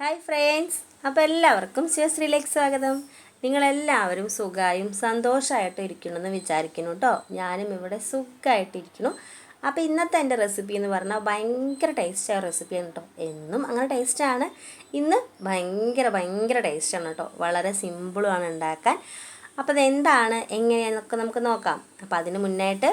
Hi friends അപ്പോൾ എല്ലാവർക്കും ശിവശ്രീലേക്ക് സ്വാഗതം. നിങ്ങളെല്ലാവരും സുഖമായും സന്തോഷമായിട്ടും ഇരിക്കണമെന്ന് വിചാരിക്കുന്നു കേട്ടോ ഞാനും ഇവിടെ സുഖമായിട്ടിരിക്കുന്നു അപ്പോൾ ഇന്നത്തെ എന്റെ റെസിപ്പി എന്ന് പറഞ്ഞാൽ ഭയങ്കര ടേസ്റ്റായ റെസിപ്പിയാണ് കേട്ടോ എന്നും അങ്ങനെ ടേസ്റ്റാണ് ഇന്ന് ഭയങ്കര ഭയങ്കര ടേസ്റ്റാണ് കേട്ടോ വളരെ സിമ്പിളുമാണ് ഉണ്ടാക്കാൻ. അപ്പോൾ അതെന്താണ്? എങ്ങനെയാണെന്നൊക്കെ നമുക്ക് നോക്കാം. അപ്പോൾ അതിന് മുന്നായിട്ട്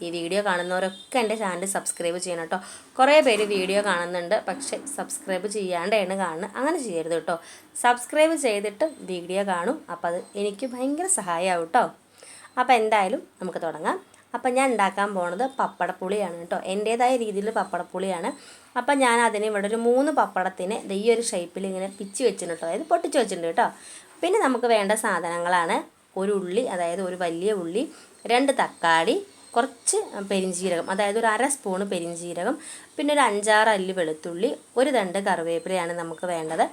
ഈ വീഡിയോ കാണുന്നവരൊക്കെ എന്റെ ചാനൽ സബ്സ്ക്രൈബ് ചെയ്യണം കേട്ടോ. കുറേ പേര് വീഡിയോ കാണുന്നുണ്ട് പക്ഷേ സബ്സ്ക്രൈബ് ചെയ്യാണ്ടാണ് കാണുന്നത്. അങ്ങനെ ചെയ്യരുത് കേട്ടോ. സബ്സ്ക്രൈബ് ചെയ്തിട്ട് വീഡിയോ കാണും. അപ്പോൾ അത് എനിക്ക് ഭയങ്കര സഹായമാവും കേട്ടോ. അപ്പോൾ എന്തായാലും നമുക്ക് തുടങ്ങാം. അപ്പം ഞാൻ ഉണ്ടാക്കാൻ പോണത് പപ്പടപ്പുളിയാണ് കേട്ടോ. എന്റേതായ രീതിയിൽ പപ്പടപ്പുളിയാണ്. അപ്പം ഞാൻ അതിന് ഇവിടെ ഒരു മൂന്ന് പപ്പടത്തിന് ഈ ഒരു ഷേപ്പിൽ ഇങ്ങനെ പിച്ച് വെച്ചിട്ടുണ്ട് അതായത് പൊട്ടിച്ച് വെച്ചിട്ടുണ്ട് കേട്ടോ. പിന്നെ നമുക്ക് വേണ്ട സാധനങ്ങളാണ് ഒരു ഉള്ളി അതായത് ഒരു വലിയ ഉള്ളി രണ്ട് തക്കാളി കുറച്ച് പെരിഞ്ജീരകം അതായത് ഒരു അര സ്പൂണ് പെരിഞ്ജീരകം പിന്നെ ഒരു അഞ്ചാറ് അല്ലി വെളുത്തുള്ളി ഒരു തണ്ട് കറിവേപ്പിലയാണ് നമുക്ക് വേണ്ടത്.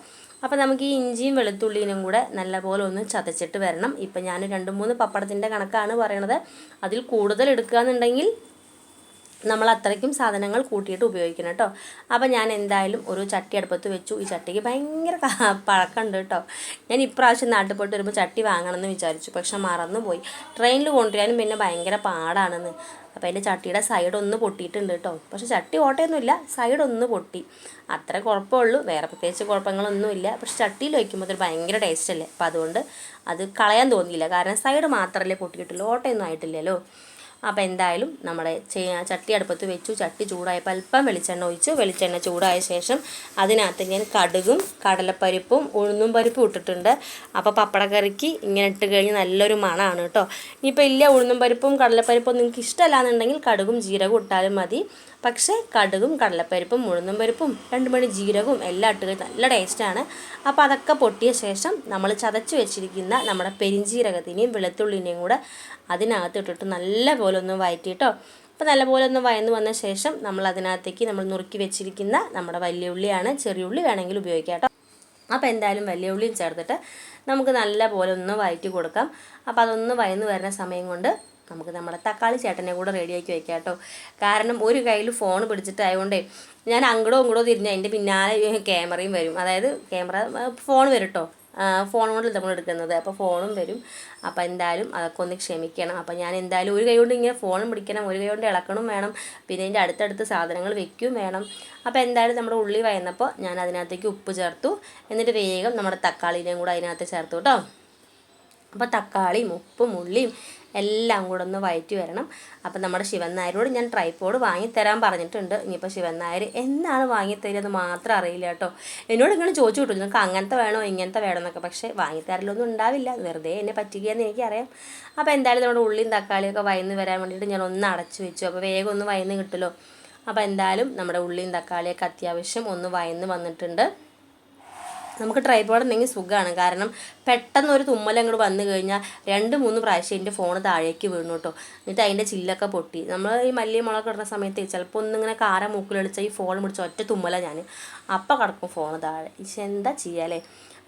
അപ്പോൾ നമുക്ക് ഈ ഇഞ്ചിയും വെളുത്തുള്ളിനും കൂടെ നല്ലപോലെ ഒന്ന് ചതച്ചിട്ട് വരണം. ഇപ്പം ഞാൻ രണ്ട് മൂന്ന് പപ്പടത്തിന്റെ കണക്കാണ് പറയണത്. അതിൽ കൂടുതൽ എടുക്കുക എന്നുണ്ടെങ്കിൽ നമ്മൾ അത്രയ്ക്കും സാധനങ്ങൾ കൂട്ടിയിട്ട് ഉപയോഗിക്കണം കേട്ടോ അപ്പോൾ ഞാൻ എന്തായാലും ഒരു ചട്ടി അടുപ്പത്ത് വെച്ചു. ഈ ചട്ടിക്ക് ഭയങ്കര പഴക്കമുണ്ട് കേട്ടോ ഞാൻ ഇപ്രാവശ്യം നാട്ടിൽ പോയിട്ട് വരുമ്പോൾ ചട്ടി വാങ്ങണമെന്ന് വിചാരിച്ചു. പക്ഷെ മറന്നുപോയി. ട്രെയിനിൽ കൊണ്ടുവരാനും പിന്നെ ഭയങ്കര പാടാണെന്ന്. അപ്പോൾ അതിന്റെ ചട്ടിയുടെ സൈഡ് ഒന്ന് പൊട്ടിയിട്ടുണ്ട് കേട്ടോ പക്ഷെ ചട്ടി ഓട്ടയൊന്നുമില്ല. സൈഡ് ഒന്ന് പൊട്ടി. അത്ര കുഴപ്പമുള്ളൂ. വേറെ പ്രത്യേകിച്ച് കുഴപ്പങ്ങളൊന്നുമില്ല. പക്ഷെ ചട്ടിയിൽ വയ്ക്കുമ്പോൾ അതൊരു ഭയങ്കര ടേസ്റ്റ് അല്ലേ? അപ്പോൾ അതുകൊണ്ട് അത് കളയാൻ തോന്നിയില്ല. കാരണം സൈഡ് മാത്രമല്ലേ പൊട്ടിയിട്ടുള്ളൂ. ഓട്ടയൊന്നും ആയിട്ടില്ലല്ലോ. അപ്പോൾ എന്തായാലും നമ്മുടെ ചട്ടി അടുപ്പത്ത് വെച്ചു. ചട്ടി ചൂടായപ്പോൾ അല്പം വെളിച്ചെണ്ണ ഒഴിച്ചു. വെളിച്ചെണ്ണ ചൂടായ ശേഷം അതിനകത്ത് ഞാൻ കടുകും കടലപ്പരിപ്പും ഉഴുന്നും പരിപ്പും ഇട്ടിട്ടുണ്ട്. അപ്പോൾ പപ്പടക്കറിക്ക് ഇങ്ങനെ ഇട്ട് കഴിഞ്ഞ് നല്ലൊരു മണമാണ് കേട്ടോ. ഇനിയിപ്പോൾ ഇല്ല ഉഴുന്നും പരിപ്പും കടലപ്പരിപ്പും നിങ്ങൾക്ക് ഇഷ്ടമല്ലാന്നുണ്ടെങ്കിൽ കടുകും ജീരകവും ഇട്ടാലും മതി. പക്ഷേ കടുകും കടലപ്പരിപ്പും ഉഴുന്നും പരിപ്പും രണ്ട് മണി ജീരകവും എല്ലാം ഇട്ട് നല്ല ടേസ്റ്റാണ് അപ്പോൾ അതൊക്കെ പൊട്ടിയ ശേഷം നമ്മൾ ചതച്ച് വെച്ചിരിക്കുന്ന നമ്മുടെ പെരിഞ്ജീരകത്തിനെയും വെളുത്തുള്ളിനെയും കൂടെ അതിനകത്ത് ഇട്ടിട്ട് നല്ല പോലെ ഒന്ന് വഴറ്റിയിട്ടോ അപ്പോൾ നല്ലപോലെ ഒന്ന് വയന്ന് വന്ന ശേഷം നമ്മൾ അതിനകത്തേക്ക് നമ്മൾ നുറുക്കി വെച്ചിരിക്കുന്ന നമ്മുടെ വലിയ ഉള്ളിയാണ് ചെറിയ ഉള്ളി വേണമെങ്കിൽ ഉപയോഗിക്കാം കേട്ടോ. അപ്പോൾ എന്തായാലും വലിയ ഉള്ളിയും ചേർത്തിട്ട് നമുക്ക് നല്ലപോലെ ഒന്ന് വഴറ്റി കൊടുക്കാം. അപ്പോൾ അതൊന്ന് വയന്ന് വരുന്ന സമയം കൊണ്ട് നമുക്ക് നമ്മുടെ തക്കാളി ചേട്ടനെ കൂടെ റെഡിയാക്കി വെക്കാം കേട്ടോ. കാരണം ഒരു കയ്യിൽ ഫോൺ പിടിച്ചിട്ടായതുകൊണ്ടേ ഞാൻ അങ്ങടോ ഇങ്ങടോ തിരിഞ്ഞ് അതിന്റെ പിന്നാലെ ക്യാമറയും വരും. അതായത് ക്യാമറ ഫോൺ വരും കേട്ടോ. ഫോൺ കൊണ്ടല്ല നമ്മൾ എടുക്കുന്നത്. അപ്പോൾ ഫോണും വരും. അപ്പോൾ എന്തായാലും അതൊക്കെ ഒന്ന് ക്ഷമിക്കണം. അപ്പോൾ ഞാൻ എന്തായാലും ഒരു കൈ കൊണ്ട് ഇങ്ങനെ ഫോണും പിടിക്കണം ഒരു കൈ കൊണ്ട് ഇളക്കണം വേണം. പിന്നെ ഇതിന്റെ അടുത്തടുത്ത് സാധനങ്ങൾ വെക്കും വേണം. അപ്പോൾ എന്തായാലും നമ്മുടെ ഉള്ളി വയന്നപ്പോൾ ഞാൻ അതിനകത്തേക്ക് ഉപ്പ് ചേർത്തു. എന്നിട്ട് വേഗം നമ്മുടെ തക്കാളിനെയും കൂടെ അതിനകത്ത് ചേർത്തു കേട്ടോ. അപ്പോൾ തക്കാളിയും ഉപ്പും ഉള്ളിയും എല്ലാം കൂടെ ഒന്ന് വയറ്റി വരണം. അപ്പം നമ്മുടെ ശിവൻ നായരോട് ഞാൻ ട്രൈപ്പോഡ് വാങ്ങിത്തരാൻ പറഞ്ഞിട്ടുണ്ട്. ഇനിയിപ്പോൾ ശിവൻ നായർ എന്നാണ് വാങ്ങിത്തരുന്നത് മാത്രം അറിയില്ല കേട്ടോ. എന്നോട് ഇങ്ങനെ ചോദിച്ചു കിട്ടും നിങ്ങൾക്ക് അങ്ങനത്തെ വേണോ ഇങ്ങനത്തെ വേണോ എന്നൊക്കെ. പക്ഷേ വാങ്ങിത്തരലൊന്നും ഉണ്ടാവില്ല. വെറുതെ എന്നെ പറ്റുകയെന്ന് എനിക്കറിയാം. അപ്പോൾ എന്തായാലും നമ്മുടെ ഉള്ളിയും തക്കാളിയൊക്കെ വയന്ന് വരാൻ വേണ്ടിയിട്ട് ഞാൻ ഒന്ന് അടച്ചു വെച്ചു. അപ്പോൾ വേഗം ഒന്ന് വയന്ന് കിട്ടുമല്ലോ. അപ്പോൾ എന്തായാലും നമ്മുടെ ഉള്ളിയും തക്കാളിയൊക്കെ അത്യാവശ്യം ഒന്ന് വയന്ന് വന്നിട്ടുണ്ട്. നമുക്ക് ട്രൈപോഡ് ഉണ്ടെങ്കിൽ സുഖമാണ്. കാരണം പെട്ടെന്ന് ഒരു തുമ്മൽ അങ്ങോട്ട് വന്നു കഴിഞ്ഞാൽ രണ്ട് മൂന്ന് പ്രാവശ്യം എന്റെ ഫോൺ താഴേക്ക് വീണു കേട്ടോ എന്നിട്ട് അതിന്റെ ചില്ലൊക്കെ പൊട്ടി. നമ്മൾ ഈ മല്ലി മുളക് ഇടുന്ന സമയത്ത് ചിലപ്പോൾ ഒന്നിങ്ങനെ കാര മൂക്കിലടിച്ചാൽ ഈ ഫോൺ പിടിച്ച ഒറ്റ തുമ്മല ഞാൻ അപ്പം കിടക്കും ഫോൺ താഴെ. പക്ഷെ എന്താ ചെയ്യാലേ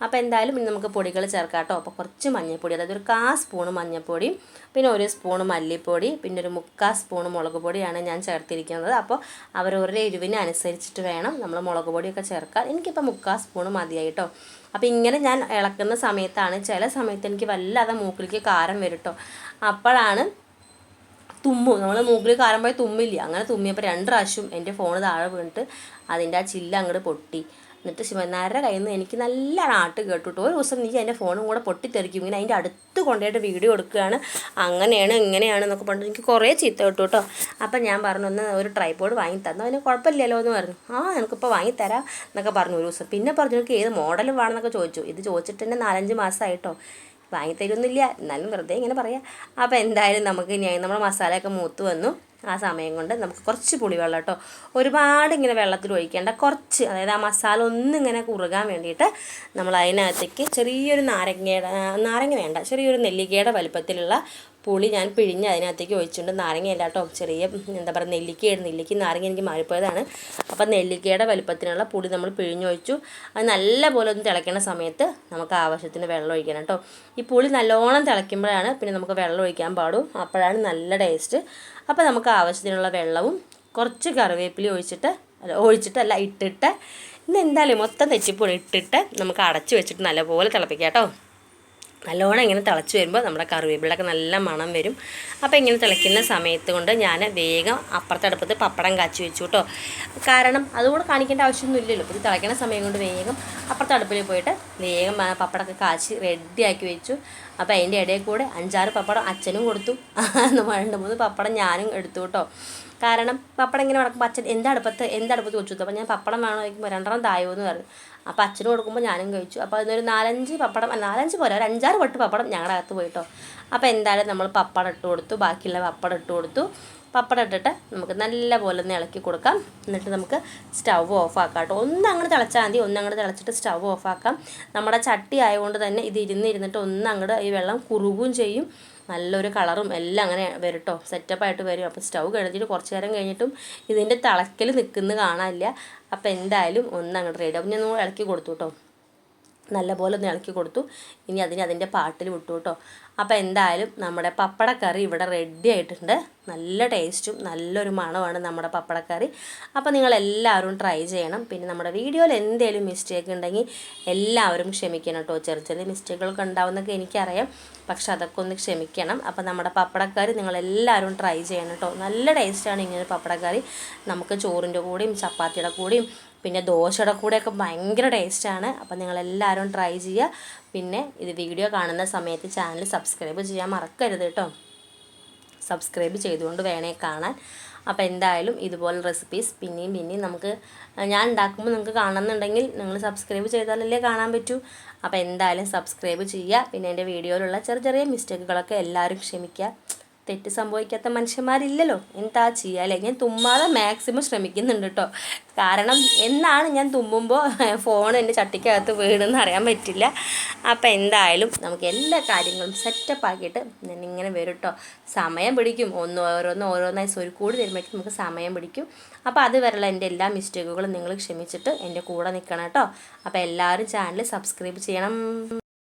അപ്പോൾ എന്തായാലും ഇനി നമുക്ക് പൊടികൾ ചേർക്കാം കേട്ടോ അപ്പോൾ കുറച്ച് മഞ്ഞൾപ്പൊടി അതായത് ഒരു കാ സ്പൂണ് മഞ്ഞൾപ്പൊടി പിന്നെ ഒരു സ്പൂണ് മല്ലിപ്പൊടി പിന്നെ ഒരു മുക്കാ സ്പൂണ് മുളക് പൊടിയാണ് ഞാൻ ചേർത്തിരിക്കുന്നത്. അപ്പോൾ അവരവരുടെ എരിവിനനുസരിച്ചിട്ട് വേണം നമ്മൾ മുളക് പൊടിയൊക്കെ ചേർക്കാൻ. എനിക്കിപ്പോൾ മുക്കാ സ്പൂണ് മതിയായി കേട്ടോ അപ്പോൾ ഇങ്ങനെ ഞാൻ ഇളക്കുന്ന സമയത്താണ് ചില സമയത്ത് എനിക്ക് വല്ലാതെ മൂക്കിലേക്ക് കാരം വരും കേട്ടോ അപ്പോഴാണ് തുമ്മും. നമ്മൾ മൂക്കിൽ കാരം പോയി തുമ്മില്ല? അങ്ങനെ തുമ്മിയപ്പോൾ രണ്ട് പ്രാവശ്യം എന്റെ ഫോൺ താഴെ വീണിട്ട് അതിന്റെ ആ ചില്ല അങ്ങോട്ട് പൊട്ടി. എന്നിട്ട് ശിവനാരുടെ കയ്യിൽ നിന്ന് എനിക്ക് നല്ല നാട്ട് കേട്ടിട്ട് ഒരു ദിവസം നീ എന്റെ ഫോണും കൂടെ പൊട്ടിത്തെറിക്കും. ഇങ്ങനെ അതിന്റെ അടുത്ത് കൊണ്ടുപോയിട്ട് വീഡിയോ എടുക്കുകയാണ്. അങ്ങനെയാണ് ഇങ്ങനെയാണ് എന്നൊക്കെ പറഞ്ഞു എനിക്ക് കുറേ ചീത്ത കേട്ടു കേട്ടോ. അപ്പം ഞാൻ പറഞ്ഞു ഒന്ന് ഒരു ട്രൈപോഡ് വാങ്ങി തന്നു? അതിന് കുഴപ്പമില്ലല്ലോ എന്ന് പറഞ്ഞു. ആ എനിക്കിപ്പോൾ വാങ്ങിത്തരാം എന്നൊക്കെ പറഞ്ഞു ഒരു ദിവസം. പിന്നെ പറഞ്ഞു എനിക്ക് ഏത് മോഡൽ വേണമെന്നൊക്കെ ചോദിച്ചു. ഇത് ചോദിച്ചിട്ട് തന്നെ നാലഞ്ച് മാസമായിട്ടോ. വാങ്ങി തരുമൊന്നുമില്ല എന്നാലും വെറുതെ ഇങ്ങനെ പറയാം. അപ്പോൾ എന്തായാലും നമുക്ക് ഇനി നമ്മുടെ മസാലയൊക്കെ മൂത്ത് വന്നു. ആ സമയം കൊണ്ട് നമുക്ക് കുറച്ച് പുളിവെള്ളം കേട്ടോ. ഒരുപാട് ഇങ്ങനെ വെള്ളത്തിൽ ഒഴിക്കേണ്ട കുറച്ച് അതായത് ആ മസാല ഒന്നും ഒന്നിങ്ങനെ കുറുകാൻ വേണ്ടിയിട്ട് നമ്മൾ അതിനകത്തേക്ക് ചെറിയൊരു നാരങ്ങയുടെ നാരങ്ങ വേണ്ട ചെറിയൊരു നെല്ലിക്കയുടെ വലുപ്പത്തിലുള്ള പുളി ഞാൻ പിഴിഞ്ഞ് അതിനകത്തേക്ക് ഒഴിച്ചിട്ടുണ്ട്. നാരങ്ങ കേട്ടോ ചെറിയ എന്താ പറയുക നെല്ലിക്കയാണ് നെല്ലിക്ക നാരങ്ങ എനിക്ക് മാറിപ്പോയതാണ്. അപ്പം നെല്ലിക്കയുടെ വലുപ്പത്തിനുള്ള പുളി നമ്മൾ പിഴിഞ്ഞൊഴിച്ചു അത് നല്ല പോലെ ഒന്ന് തിളയ്ക്കണ സമയത്ത് നമുക്ക് ആവശ്യത്തിന് വെള്ളം ഒഴിക്കണം കേട്ടോ. ഈ പുളി നല്ലോണം തിളയ്ക്കുമ്പോഴാണ് പിന്നെ നമുക്ക് വെള്ളം ഒഴിക്കാൻ പാടും. അപ്പോഴാണ് നല്ല ടേസ്റ്റ്. അപ്പോൾ നമുക്ക് ആവശ്യത്തിനുള്ള വെള്ളവും കുറച്ച് കറിവേപ്പില ഒഴിച്ചിട്ട് അല്ല ഒഴിച്ചിട്ടല്ല ഇട്ടിട്ട് ഇന്ന് എന്തായാലും മൊത്തം തെച്ചിപ്പൊടി ഇട്ടിട്ട് നമുക്ക് അടച്ചു വെച്ചിട്ട് നല്ലപോലെ തിളപ്പിക്കാം കേട്ടോ. നല്ലോണം ഇങ്ങനെ തിളച്ച് വരുമ്പോൾ നമ്മുടെ കറിവേപ്പിലൊക്കെ നല്ല മണം വരും. അപ്പോൾ ഇങ്ങനെ തിളയ്ക്കുന്ന സമയത്ത് കൊണ്ട് ഞാൻ വേഗം അപ്പുറത്തെ അടുപ്പത്ത് പപ്പടം കാച്ചി വെച്ചു കേട്ടോ. കാരണം അതുകൂടെ കാണിക്കേണ്ട ആവശ്യമൊന്നുമില്ലല്ലോ. ഇത് തിളയ്ക്കുന്ന സമയം കൊണ്ട് വേഗം അപ്പുറത്തെ അടുപ്പിൽ പോയിട്ട് വേഗം പപ്പടമൊക്കെ കാച്ചി റെഡിയാക്കി വെച്ചു. അപ്പോൾ അതിന്റെ ഇടയിൽ കൂടെ അഞ്ചാറ് പപ്പടം അച്ഛനും കൊടുത്തു. രണ്ട് മൂന്ന് പപ്പടം ഞാനും എടുത്തു കേട്ടോ. കാരണം പപ്പടം ഇങ്ങനെ നടക്കുമ്പോൾ അച്ഛൻ എന്റെ അടുപ്പത്ത്? വെച്ചു അപ്പോൾ ഞാൻ പപ്പടം വേണോ? ചോദിക്കുമ്പോൾ രണ്ടെണ്ണം തായോ? എന്ന് പറഞ്ഞു. അപ്പോൾ അച്ഛന് കൊടുക്കുമ്പോൾ ഞാനും കഴിച്ചു. അപ്പോൾ അതിനൊരു നാലഞ്ച് പപ്പടം നാലഞ്ച് പോരാ ഒരു അഞ്ചാറ് വട്ട് പപ്പടം ഞങ്ങളുടെ അകത്ത് പോയിട്ടോ അപ്പോൾ എന്തായാലും നമ്മൾ പപ്പടം ഇട്ട് കൊടുത്തു. ബാക്കിയുള്ള പപ്പടം ഇട്ട് കൊടുത്തു. പപ്പടം ഇട്ടിട്ട് നമുക്ക് നല്ല പോലെ ഒന്ന് ഇളക്കി കൊടുക്കാം. എന്നിട്ട് നമുക്ക് സ്റ്റവ് ഓഫ് ആക്കാം കേട്ടോ ഒന്ന് അങ്ങോട്ട് തിളച്ചാൽ മതി. ഒന്ന് അങ്ങോട്ട് തിളച്ചിട്ട് സ്റ്റവ് ഓഫ് ആക്കാം. നമ്മുടെ ചട്ടി ആയതുകൊണ്ട് തന്നെ ഇത് ഇരുന്ന് ഇരുന്നിട്ട് ഒന്ന് അങ്ങോട്ട് ഈ വെള്ളം കുറുകും ചെയ്യും. നല്ലൊരു കളറും എല്ലാം അങ്ങനെ വരും കേട്ടോ സെറ്റപ്പായിട്ട് വരും. അപ്പോൾ സ്റ്റൗ കഴിഞ്ഞിട്ട് കുറച്ച് നേരം കഴിഞ്ഞിട്ടും ഇതിന്റെ തിളക്കൽ നിൽക്കുന്നത് കാണാനില്ല. അപ്പോൾ എന്തായാലും ഒന്ന് അങ്ങോട്ട് റെഡി അപ്പം ഞാൻ ഇളക്കി കൊടുത്തു കേട്ടോ. നല്ലപോലെ ഒന്ന് ഇളക്കി കൊടുത്തു. ഇനി അതിന് അതിന്റെ പാട്ടിൽ വിട്ടു കേട്ടോ. അപ്പോൾ എന്തായാലും നമ്മുടെ പപ്പടക്കറി ഇവിടെ റെഡി ആയിട്ടുണ്ട്. നല്ല ടേസ്റ്റും നല്ലൊരു മണമാണ് നമ്മുടെ പപ്പടക്കറി. അപ്പോൾ നിങ്ങൾ എല്ലാവരും ട്രൈ ചെയ്യണം. പിന്നെ നമ്മുടെ വീഡിയോയിൽ എന്തെങ്കിലും മിസ്റ്റേക്ക് ഉണ്ടെങ്കിൽ എല്ലാവരും ക്ഷമിക്കണം കേട്ടോ. ചെറിയ ചെറിയ മിസ്റ്റേക്കുകളൊക്കെ ഉണ്ടാവുന്നൊക്കെ എനിക്കറിയാം. പക്ഷെ അതൊക്കെ ഒന്ന് ക്ഷമിക്കണം. അപ്പോൾ നമ്മുടെ പപ്പടക്കറി നിങ്ങളെല്ലാവരും ട്രൈ ചെയ്യണം കേട്ടോ. നല്ല ടേസ്റ്റാണ് ഇങ്ങനെ പപ്പടക്കറി. നമുക്ക് ചോറിന്റെ കൂടെയും ചപ്പാത്തിയുടെ കൂടെയും പിന്നെ ദോശയുടെ കൂടെയൊക്കെ ഭയങ്കര ടേസ്റ്റാണ്. അപ്പം നിങ്ങളെല്ലാവരും ട്രൈ ചെയ്യുക. പിന്നെ ഇത് വീഡിയോ കാണുന്ന സമയത്ത് ചാനൽ സബ്സ്ക്രൈബ് ചെയ്യാൻ മറക്കരുത് കേട്ടോ. സബ്സ്ക്രൈബ് ചെയ്തുകൊണ്ട് വേണേ കാണാൻ. അപ്പോൾ എന്തായാലും ഇതുപോലെ റെസിപ്പീസ് പിന്നെയും പിന്നെയും നമുക്ക് ഞാൻ ഉണ്ടാക്കുമ്പോൾ നിങ്ങൾക്ക് കാണുന്നുണ്ടെങ്കിൽ നിങ്ങൾ സബ്സ്ക്രൈബ് ചെയ്താലല്ലേ കാണാൻ പറ്റൂ. അപ്പോൾ എന്തായാലും സബ്സ്ക്രൈബ് ചെയ്യുക. പിന്നെ എന്റെ വീഡിയോയിലുള്ള ചെറിയ ചെറിയ മിസ്റ്റേക്കുകളൊക്കെ എല്ലാവരും ക്ഷമിക്കുക. തെറ്റ് സംഭവിക്കാത്ത മനുഷ്യന്മാരില്ലല്ലോ. എന്താ ചെയ്യുക അല്ലേ ഞാൻ തുമ്മാതെ മാക്സിമം ശ്രമിക്കുന്നുണ്ട് കേട്ടോ കാരണം എന്നാണ് ഞാൻ തുമ്മുമ്പോൾ ഫോൺ എന്റെ ചട്ടിക്കകത്ത് വീണെന്ന് അറിയാൻ പറ്റില്ല. അപ്പോൾ എന്തായാലും നമുക്ക് എല്ലാ കാര്യങ്ങളും സെറ്റപ്പ് ആക്കിയിട്ട് ഞാൻ ഇങ്ങനെ വരും കേട്ടോ സമയം പിടിക്കും. ഒന്ന് ഓരോന്ന് ഓരോന്നായി സ്വരുക്കൂടി വരുമ്പോഴേക്കും നമുക്ക് സമയം പിടിക്കും. അപ്പോൾ അത് വരെയുള്ള എന്റെ എല്ലാ മിസ്റ്റേക്കുകളും നിങ്ങൾ ക്ഷമിച്ചിട്ട് എന്റെ കൂടെ നിൽക്കണം കേട്ടോ അപ്പോൾ എല്ലാവരും ചാനൽ സബ്സ്ക്രൈബ് ചെയ്യണം.